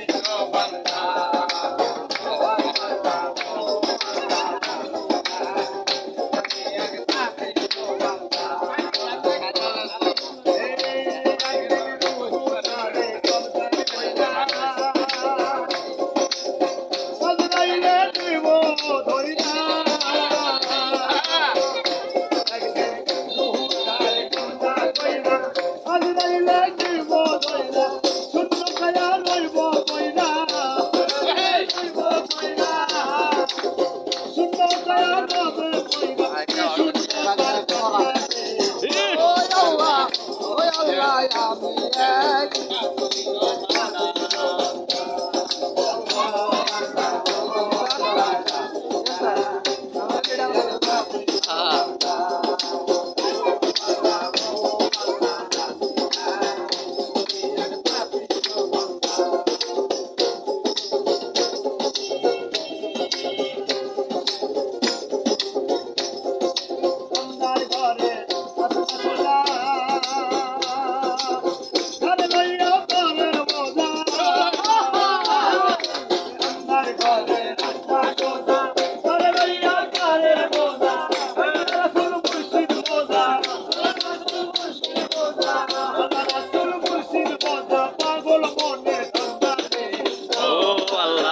Ain't no one. Yeah.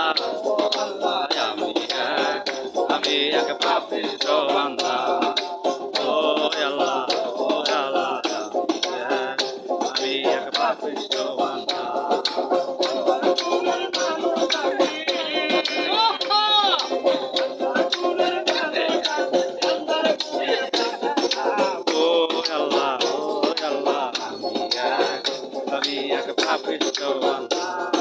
আমি এক আমি এক পাপিষ্ট বান্দা ও আল্লাহ ও আল্লাহ আমি এক পাপিষ্ট বান্দা Papi, so I'm